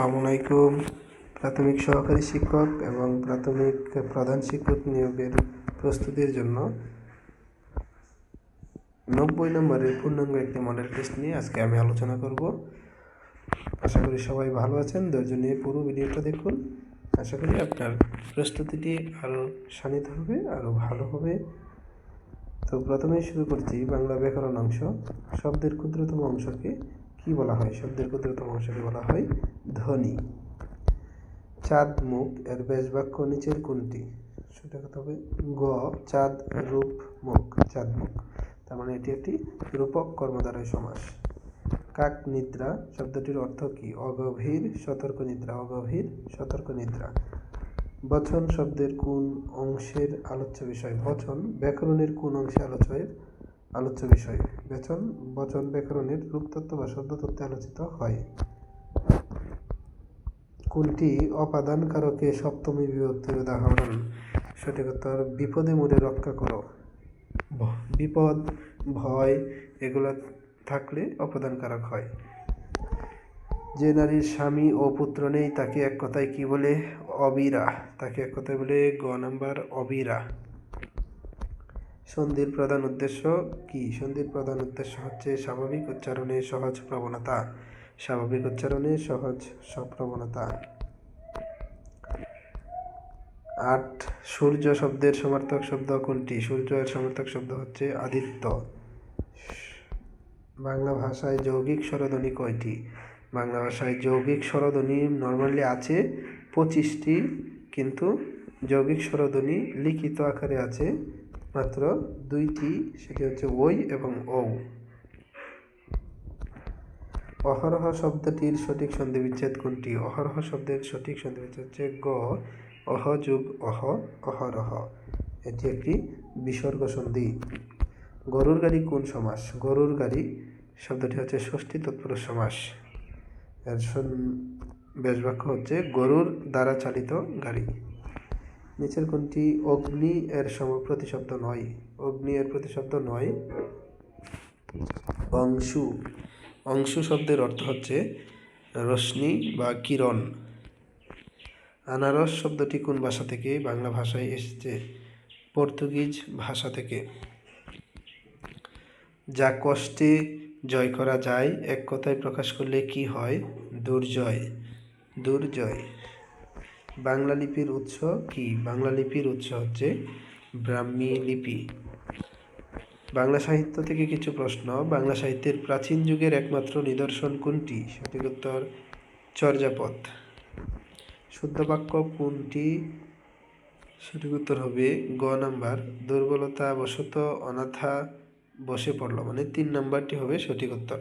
আলাইকুম। প্রাথমিক সহকারী শিক্ষক এবং প্রাথমিক প্রধান শিক্ষক নিয়োগের প্রস্তুতির জন্য নব্বই নম্বরের পূর্ণাঙ্গ একটি মডেল টেস্ট নিয়ে আজকে আমি আলোচনা করব। আশা করি সবাই ভালো আছেন, ধৈর্য নিয়ে পুরো ভিডিওটা দেখুন। আশা করি আপনার প্রস্তুতিটি আরও শানিত হবে আরও ভালো হবে। তো প্রথমেই শুরু করছি বাংলা ব্যাকরণ অংশ। শব্দের ক্ষুদ্রতম অংশকে কি বলা হয়? শব্দের ক্ষুদ্রতম অংশকে বলা হয় ধ্বনি। চাঁদ মুখ এর বেশ বাক্য নিচের কোনটি? সেটা কথা হবে গ, চাঁদ রূপ মুখ, চাঁদ মুখ। তার মানে এটি একটি রূপক কর্মধারয় সমাস। কাক নিদ্রা শব্দটির অর্থ কি? অগভীর সতর্ক নিদ্রা, অগভীর সতর্ক নিদ্রা। বচন শব্দের কোন অংশের আলোচ্য বিষয়? বচন ব্যাকরণের কোন অংশে আলোচয়ের আলোচ্য বিষয়। বেচন বচন, ব্যাকরণের রূপতত্ত্ব বা শব্দতত্ত্বে আলোচিত হয়। কোনটি অপাদান কারকে সপ্তমী বিভক্তির উদাহরণ? সঠিক উত্তর, বিপদে মোড়ে রক্ষা করো। বিপদ, ভয়, এগুলো থাকলে অপাদান কারক হয়। যে নারীর স্বামী ও পুত্র নেই, তাকে এক কথায় কি বলে? অবিরা। তাকে এক কথায় বলে গ নাম্বার অবিরা। সন্ধির প্রধান উদ্দেশ্য কি? সন্ধির প্রধান উদ্দেশ্য হচ্ছে স্বাভাবিক উচ্চারণে সহজ প্রবণতা। স্বাভাবিক উচ্চারণে সহজ প্রবণতা আট, সূর্য শব্দের সমার্থক শব্দ কোনটি? সূর্য এর সমার্থক শব্দ হচ্ছে আদিত্য। বাংলা ভাষায় যৌগিক স্বরধ্বনি কয়টি? বাংলা ভাষায় যৌগিক স্বরধ্বনি নর্মালি আছে পঁচিশটি, কিন্তু যৌগিক স্বরধ্বনি লিখিত আকারে আছে মাত্র দুইটি, সেটি হচ্ছে ওই এবং ও অহরহ শব্দটির সঠিক সন্ধিবিচ্ছেদ কোনটি? অহরহ শব্দের সঠিক সন্ধিবিচ্ছেদ হচ্ছে গ, অহ যুগ, অহ, অহরহ। এটি একটি বিসর্গ সন্ধি। গরুর গাড়ি কোন সমাস? গরুর গাড়ি, শব্দটি হচ্ছে ষষ্ঠী তৎপুরুষ সমাস। এর বেশ বাক্য হচ্ছে গরুর দ্বারা চালিত গাড়ি। নিচের কোনটি অগ্নি এর সম প্রতিশব্দ নয়। অগ্নি এর প্রতিশব্দ নয়। অংশু। অংশু শব্দের অর্থ হচ্ছে রশ্মি বা কিরণ। আনারস শব্দটি কোন ভাষা থেকে? বাংলা ভাষায় এসেছে। পর্তুগিজ ভাষা থেকে। যা কষ্টে জয় করা যায়, এক কথায় প্রকাশ করলে কি হয়? দুর্জয়। দুর্জয়। বাংলা লিপির উৎস কি? বাংলা লিপির উৎস হচ্ছে ব্রাহ্মী লিপি। বাংলা সাহিত্য থেকে কিছু প্রশ্ন। বাংলা সাহিত্যের প্রাচীন যুগের একমাত্র নিদর্শন কোনটি? সঠিক উত্তর, চর্যাপদ। শুদ্ধ বাক্য কোনটি? সঠিক উত্তর হবে গ নাম্বার। দুর্বলতা বশত অনাথা বসে পড়ল মানে তিন নাম্বারটি হবে সঠিক উত্তর।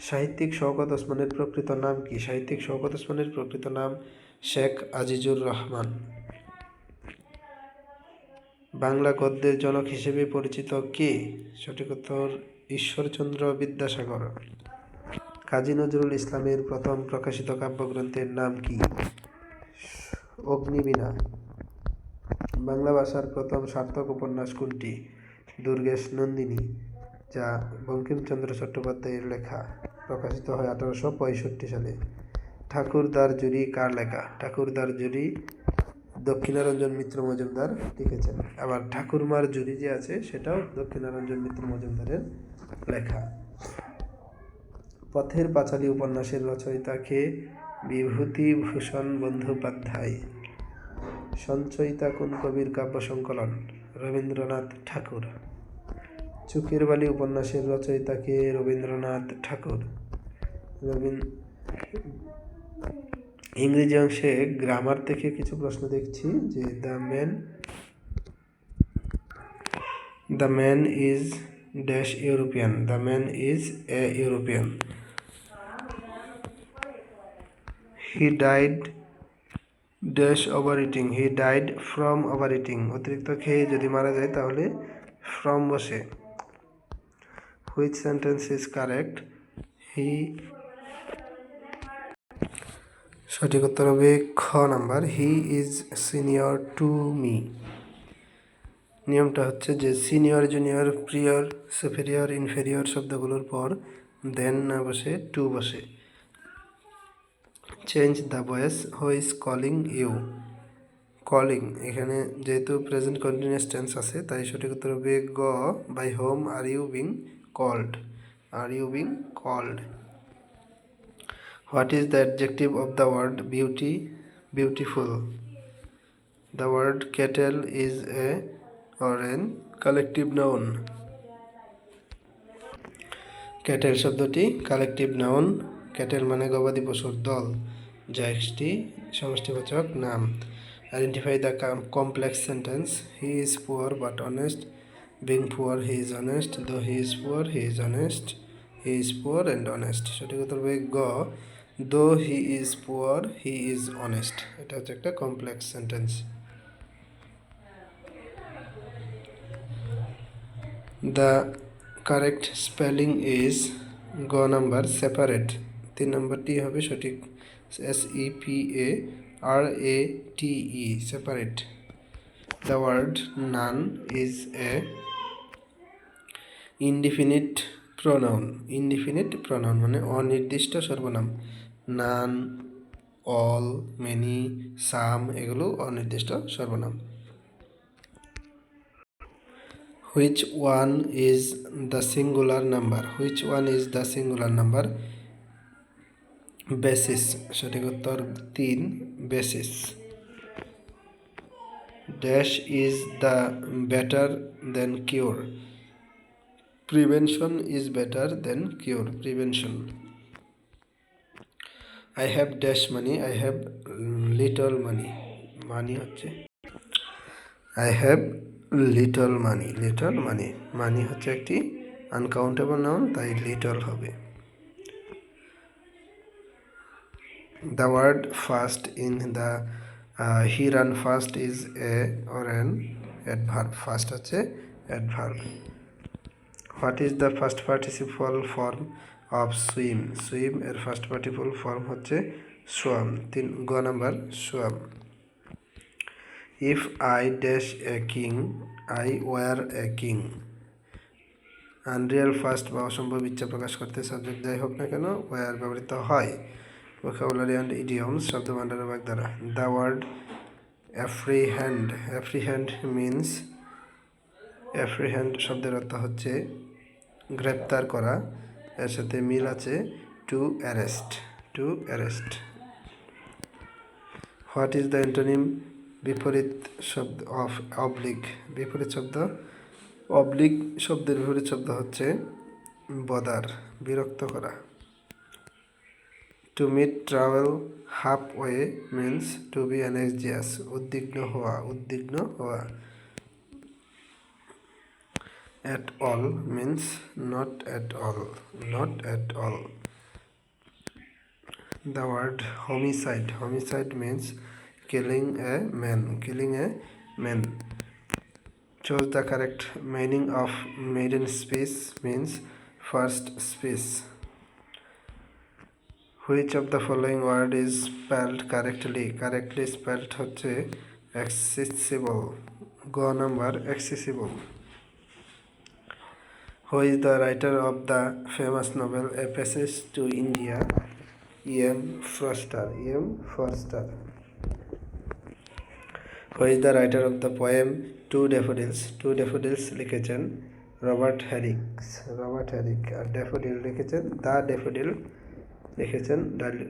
সাহিত্যিক শওকত ওসমানের প্রকৃত নাম কি? সাহিত্যিক শওকত ওসমানের প্রকৃত নাম শেখ আজিজুর রহমান। বাংলা গদ্যের জনক হিসেবে পরিচিত কে? সঠিক উত্তর, ঈশ্বরচন্দ্র বিদ্যাসাগর। কাজী নজরুল ইসলামের প্রথম প্রকাশিত কাব্যগ্রন্থের নাম কি? অগ্নিবীণা। বাংলা ভাষার প্রথম সার্থক উপন্যাস কোনটি? দুর্গেশ নন্দিনী। যা বঙ্কিমচন্দ্র চট্টোপাধ্যায়ের লেখা, প্রকাশিত হয় আঠারোশো পঁয়ষট্টি সালে। ঠাকুরদার জুরি কার লেখা? ঠাকুরদার জুরি দক্ষিণারঞ্জন মিত্র মজুমদার লিখেছেন। আবার ঠাকুরমার জুরি যে আছে, সেটাও দক্ষিণারঞ্জন মিত্র মজুমদারের লেখা। পথের পাঁচালী উপন্যাসের রচয়িতাকে বিভূতিভূষণ বন্দ্যোপাধ্যায়। সঞ্চয়িতা কোন কবির কাব্য সংকলন? রবীন্দ্রনাথ ঠাকুর। চোখের বালি উপন্যাসের রচয়িতা কে রবীন্দ্রনাথ ঠাকুর। রবীন ইংরেজি অংশে গ্রামার থেকে কিছু প্রশ্ন দেখছি যে the man the man is dash European the man is a European he died dash over eating he died from over eating অতিরিক্ত খেয়ে যদি মারা যায় তাহলে ফ্রম বসে। হুইচ সেন্টেন্স ইজ কারেক্ট হি সঠিক উত্তর হবে খ number. He is senior to me নিয়মটা হচ্ছে যে senior junior prior superior inferior শব্দগুলোর পর দেন না বসে টু বসে। Change the voice who is calling you calling এখানে যেহেতু প্রেজেন্ট কন্টিনিউয়াস টেন্স আছে, তাই সঠিক উত্তর হবে গ। By whom are you being called are you being called what is the adjective of the word beauty beautiful the word cattle is a or an collective noun. Cattle শব্দটি collective noun cattle মানে গবাদি পশুর দল। যা একটি সমষ্টিবাচক নাম। Identify the complex sentence he is poor but honest being poor he is honest though he is poor he is honest he is poor and honest সঠিক উত্তর হবে গ though he is poor he is honest এটা হচ্ছে একটা complex sentence the correct spelling is গ number separate তিন নম্বরটি হবে সঠিক। S E P A R A T E separate the word none is a indefinite pronoun. Indefinite pronoun মানে অনির্দিষ্ট সর্বনাম। নান, অল, মেনি, সাম এগুলো অনির্দিষ্ট সর্বনাম। Which one is the singular number. Which one is the singular number basis. সঠিক উত্তর তিন, basis. Dash is the better than cure. Prevention is better than cure prevention I have dash money I have little money money হচ্ছে? I have little money little money money হচ্ছে একটি uncountable noun তাই little হবে। The word fast in the he run fast is a or an adverb fast হচ্ছে adverb what is the past participle form of swim swim এর past participle form হচ্ছে swam তিন, গ number swam if I dash a king I were a king unreal past বা অসম্ভব ইচ্ছা প্রকাশ করতে subject যাই হোক না কেন ওয়ার ব্যবহৃত হয়। ভোকাবুলারি অ্যান্ড ইডিয়মস শব্দ ভাণ্ডারের দ্বারা। The word apprehend apprehend means apprehend শব্দের অর্থ হচ্ছে গ্রেপ্তার করা। এর সাথে মিল আছে to arrest to arrest. What is the antonym? বিপরীত শব্দ অফ, অবলিক। বিপরীত শব্দ, অবলিক শব্দের বিপরীত শব্দ হচ্ছে বদার, বিরক্ত করা। To meet trouble halfway means to be anxious উদ্বিগ্ন হওয়া উদ্বিগ্ন হওয়া। At all means not at all not at all the word homicide homicide means killing a man killing a man chose the correct meaning of maiden space means first space which of the following word is spelled correctly correctly spelled হচ্ছে accessible go number accessible who is the writer of the famous novel a passage to india em froster em forster who is the writer of the poem to daffodils to daffodils লিখেছেন Robert হ্যারিক্স Robert হ্যারিক আর daffodil লিখেছেন the daffodil লিখেছেন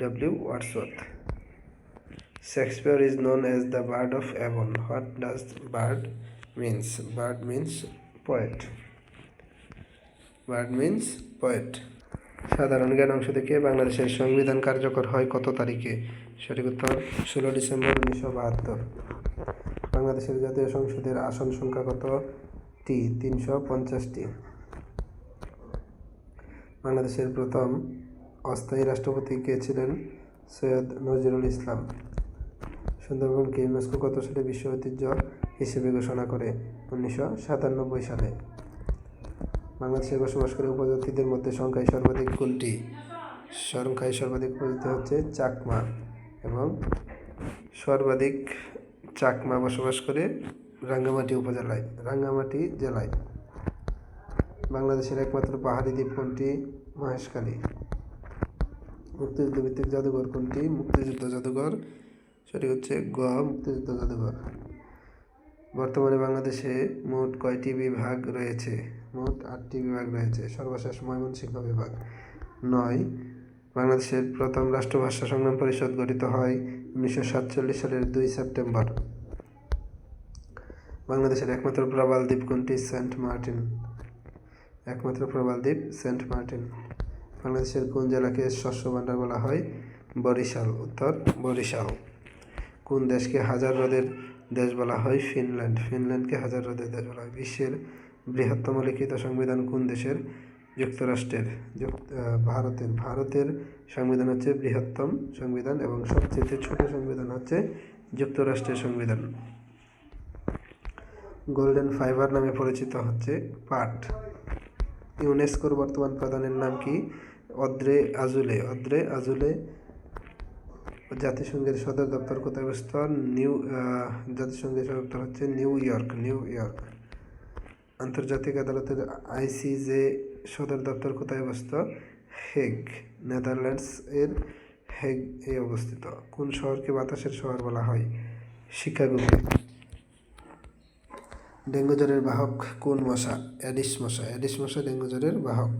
W Wordsworth Shakespeare is known as the bard of Avon what does bard means bard means poet Bard means poet সাধারণ জ্ঞান অংশ থেকে বাংলাদেশের সংবিধান কার্যকর হয় কত তারিখে? সঠিক উত্তর, ষোলো ডিসেম্বর উনিশশো বাহাত্তর। বাংলাদেশের জাতীয় সংসদের আসন সংখ্যা কতটি তিনশো পঞ্চাশটি। বাংলাদেশের প্রথম অস্থায়ী রাষ্ট্রপতি কে ছিলেন? সৈয়দ নজরুল ইসলাম। সুন্দরবনকে ইউনেস্কো কত সালে বিশ্ব ঐতিহ্য হিসেবে ঘোষণা করে? উনিশশো সাতানব্বই সালে। বাংলাদেশে বসবাস করে উপজাতিদের মধ্যে সংখ্যায় সর্বাধিক কোনটি সংখ্যায় সর্বাধিক উপজাতি হচ্ছে চাকমা এবং সর্বাধিক চাকমা বসবাস করে রাঙ্গামাটি উপজেলায়, রাঙ্গামাটি জেলায়। বাংলাদেশের একমাত্র পাহাড়ি দ্বীপ কোনটি? মহেশখালী। মুক্তিযুদ্ধ ভিত্তিক জাদুঘর কোনটি? মুক্তিযুদ্ধ জাদুঘর। সেটি হচ্ছে গ, মুক্তিযুদ্ধ জাদুঘর। বর্তমানে বাংলাদেশে মোট কয়টি বিভাগ রয়েছে? মোট আটটি বিভাগ রয়েছে। সর্বশেষ ময়মনসিংহ বিভাগ নয়। বাংলাদেশের প্রথম রাষ্ট্রভাষা সংগ্রাম পরিষদ গঠিত হয় উনিশশো সাতচল্লিশ সালের দুই সেপ্টেম্বর। বাংলাদেশের একমাত্র প্রবাল দ্বীপ কোনটি সেন্ট মার্টিন। একমাত্র প্রবাল দ্বীপ সেন্ট মার্টিন। বাংলাদেশের কোন জেলাকে শস্য ভাণ্ডার বলা হয়? বরিশাল। উত্তর, বরিশাল। কোন দেশকে হাজার হ্রদের দেশ বলা হয় ফিনল্যান্ড। ফিনল্যান্ডকে হাজার হ্রদের দেশ বলা হয়। বিশ্বের বৃহত্তম লিখিত সংবিধান কোন দেশের? যুক্তরাষ্ট্রের। যুক্ত ভারতের। ভারতের সংবিধান হচ্ছে বৃহত্তম সংবিধান এবং সবচেয়ে ছোট সংবিধান হচ্ছে যুক্তরাষ্ট্রের সংবিধান। গোল্ডেন ফাইবার নামে পরিচিত হচ্ছে পাট। ইউনেস্কোর বর্তমান প্রধানের নাম কি? অদ্রে আজুলে। অদ্রে আজুলে জাতিসংঘের সদর দপ্তর কোথায় অবস্থিত? নিউ জাতিসংঘের সদর দপ্তর হচ্ছে নিউ ইয়র্ক নিউ ইয়র্ক। আন্তর্জাতিক আদালতের আইসিজে সদর দপ্তর কোথায় অবস্থিত? হেগ, নেদারল্যান্ডস এর হেগ এ অবস্থিত। কোন শহরকে বাতাসের শহর বলা হয়? শিকাগোকে ডেঙ্গু জ্বরের বাহক কোন মশা? অ্যাডিস মশা। অ্যাডিস মশা ডেঙ্গু জ্বরের বাহক।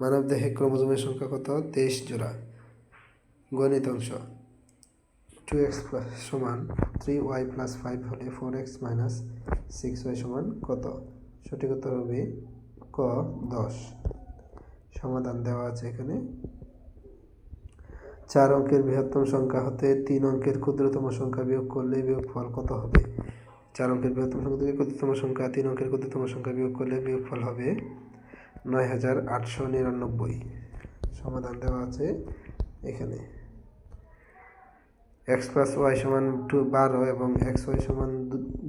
মানবদেহে ক্রোমোজোমের সংখ্যা কত? তেইশ জোড়া। গণিত অংশ। টু এক্স সমান থ্রি ওয়াই প্লাস ফাইভ হলে four x minus six y সমান কত? সঠিক উত্তর হবে ক, দশ। সমাধান দেওয়া আছে এখানে। চার অঙ্কের বৃহত্তম সংখ্যা হতে তিন অঙ্কের ক্ষুদ্রতম সংখ্যা বিয়োগ করলে বিয়োগফল কত হবে? চার অঙ্কের বৃহত্তম সংখ্যা থেকে ক্ষুদ্রতম সংখ্যা, তিন অঙ্কের ক্ষুদ্রতম সংখ্যা বিয়োগ করলে বিয়োগফল হবে নয় হাজার আটশো নিরানব্বই। সমাধান দেওয়া আছে এখানে। এক্স প্লাস ওয়াই সমান টু বারো এবং এক্স ওয়াই সমান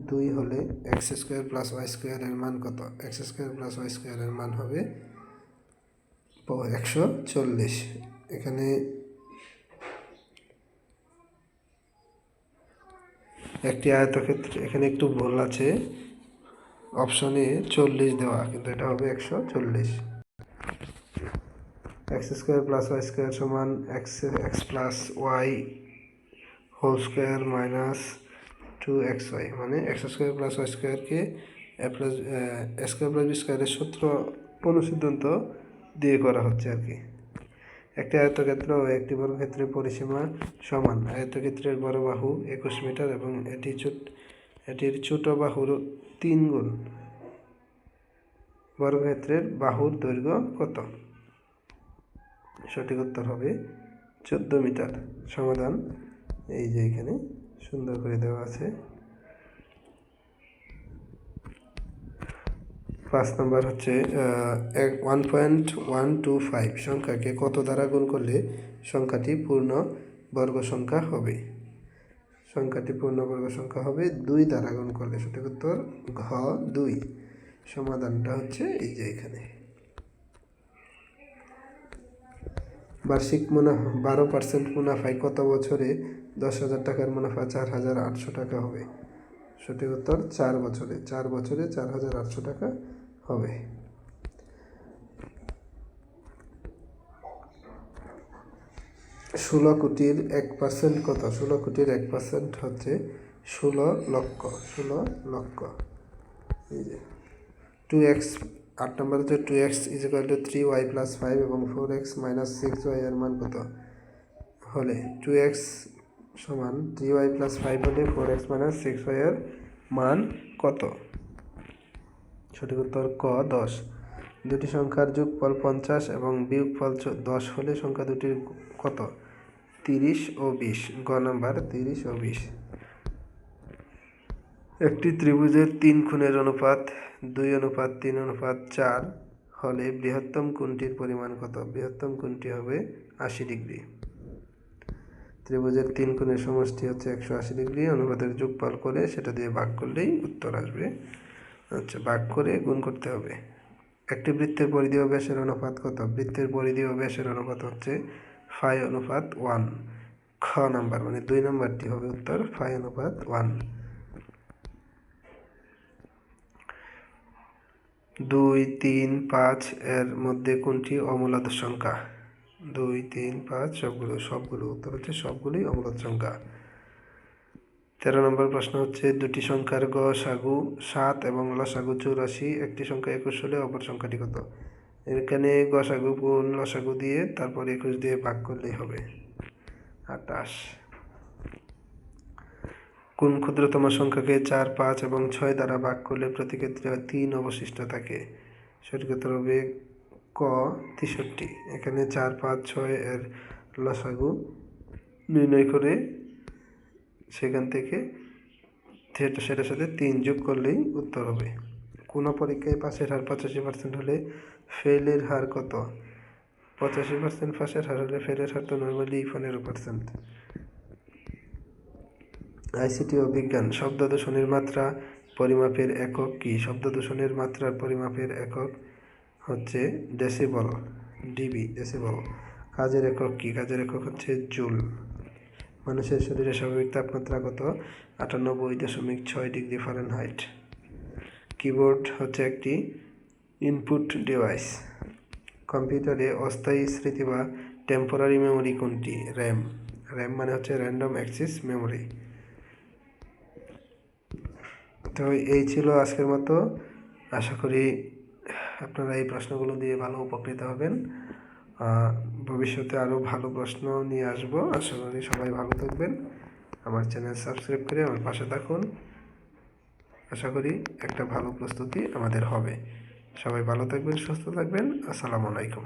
দুই হলে এক্স স্কোয়ার প্লাস ওয়াই স্কোয়ারের মান কত? এক্স স্কোয়ার প্লাস ওয়াই স্কোয়ারের মান হবে একশো চল্লিশ। এখানে একটি আয়তক্ষেত্র, এখানে একটু ভুল আছে। অপশনে চল্লিশ দেওয়া, কিন্তু এটা হবে একশো চল্লিশ। X square plus y square সমান x x plus y whole square minus two x y মানে এক্স স্কোয়ার প্লাস ওয়াই স্কোয়ারকে a plus square plus b স্কোয়ারের সূত্র অনুসিদ্ধান্ত দিয়ে করা হচ্ছে আর কি। একটি আয়তক্ষেত্র ও একটি বর্গক্ষেত্রের পরিসীমা সমান। আয়তক্ষেত্রের বড় বাহু একুশ মিটার এবং এটি ছোট, এটির ছোট বাহুর তিন গুণ। বর্গক্ষেত্রের বাহুর দৈর্ঘ্য কত? সঠিক উত্তর হবে চোদ্দ মিটার। সমাধান এই যে এখানে সুন্দর করে দেওয়া আছে। পাঁচ নম্বর হচ্ছে one point one two five সংখ্যাকে কত দ্বারা গুণ করলে সংখ্যাটি পূর্ণ বর্গ সংখ্যা হবে? সংখ্যাটি পূর্ণ বর্গ সংখ্যা হবে দুই দ্বারা গুণ করলে, সঠিক উত্তর ঘ দুই। সমাধানটা হচ্ছে এই যে এখানে। বার্ষিক মুনাফা, বারো পার্সেন্ট মুনাফায় কত বছরে দশ হাজার টাকার মুনাফা চার হাজার আটশো টাকা হবে। সঠিক উত্তর, চার বছরে। চার বছরে চার হাজার আটশো টাকা হবে। ষোলো কোটির এক পার্সেন্ট কত? ষোলো কোটির এক পার্সেন্ট হচ্ছে ষোলো লক্ষ। ষোলো লক্ষ। এই যে। টু এক্স আট নম্বর হচ্ছে two x is equal to three y plus five এবং four x minus six y এর মান কত? হলে টু এক্স সমান থ্রি ওয়াই প্লাস ফাইভ হলে four x minus six y এর মান কত? সঠিক উত্তর ক, দশ। দুটি সংখ্যার যোগফল পঞ্চাশ এবং বিয়োগফল দশ হলে সংখ্যা দুটির কত? তিরিশ ও বিশ। গ নাম্বার, তিরিশ ও বিশ। একটি ত্রিভুজের তিন খুনের অনুপাত, দুই অনুপাত, তিন অনুপাত, চার হলে বৃহত্তম কোণটির পরিমাণ কত? বৃহত্তম কোণটি হবে আশি ডিগ্রি। ত্রিভুজের তিন কোণের সমষ্টি হচ্ছে একশো আশি ডিগ্রি, অনুপাতের যোগফল করে সেটা দিয়ে ভাগ করলেই উত্তর আসবে। আচ্ছা ভাগ করে গুণ করতে হবে। একটি বৃত্তের পরিধি ও ব্যাসের অনুপাত কত? বৃত্তের পরিধি ও ব্যাসের অনুপাত হচ্ছে ফাই অনুপাত ওয়ান। খ নাম্বার মানে দুই নাম্বারটি হবে উত্তর, ফাই অনুপাত ওয়ান। দুই, তিন, পাঁচ এর মধ্যে কোনটি অমূলদ সংখ্যা? দুই, তিন, পাঁচ, সবগুলো সবগুলো উত্তর হচ্ছে সবগুলোই অমূলত সংখ্যা। তেরো নম্বর প্রশ্ন হচ্ছে, দুটি সংখ্যার গ, সাগু, সাত এবং লসাগু চৌরাশি, একটি সংখ্যা একুশ হলে অপর সংখ্যাটি কত? এখানে গসাগু গুণ লসাগু দিয়ে তারপর একুশ দিয়ে ভাগ করলেই হবে। আটাশ কোন ক্ষুদ্রতম সংখ্যাকে চার, পাঁচ এবং ছয় দ্বারা ভাগ করলে প্রতি ক্ষেত্রে তিন অবশিষ্ট থাকে। সঠিক উত্তর হবে ক তেষট্টি। এখানে চার, পাঁচ, ছয় এর লসাগু নির্ণয় করে সেখান থেকে সেটা সেটার সাথে তিন যোগ করলেই উত্তর হবে। কোনো পরীক্ষায় পাশের হার পঁচাশি পার্সেন্ট হলে ফেলের হার কত? পঁচাশি পার্সেন্ট পাশের হার হলে ফেলের হার তো নর্মালি পনেরো পার্সেন্ট আইসিটি ও বিজ্ঞান, শব্দ দূষণের মাত্রা পরিমাপের একক কি? শব্দ দূষণের মাত্রার পরিমাপের একক হচ্ছে ডেসিবল ডিবি ডেসিবল কাজের একক কী? কাজের একক হচ্ছে জুল। মানুষের শরীরে স্বাভাবিক তাপমাত্রা কত? আটানব্বই দশমিক ছয় ডিগ্রি ফারেনহাইট কিবোর্ড হচ্ছে একটি ইনপুট ডিভাইস কম্পিউটারে অস্থায়ী স্মৃতি বা টেম্পোরারি মেমোরি কোনটি? র্যাম র্যাম মানে হচ্ছে র্যান্ডম অ্যাক্সিস মেমোরি তো এই ছিল আজকের মতো। আশা করি আপনারা এই প্রশ্নগুলো দিয়ে ভালো উপকৃত হবেন। ভবিষ্যতে আরও ভালো প্রশ্ন নিয়ে আসব। আশা করি সবাই ভালো থাকবেন। আমার চ্যানেল সাবস্ক্রাইব করে আমার পাশে থাকুন। আশা করি একটা ভালো প্রস্তুতি আমাদের হবে। সবাই ভালো থাকবেন, সুস্থ থাকবেন। আসসালামু আলাইকুম।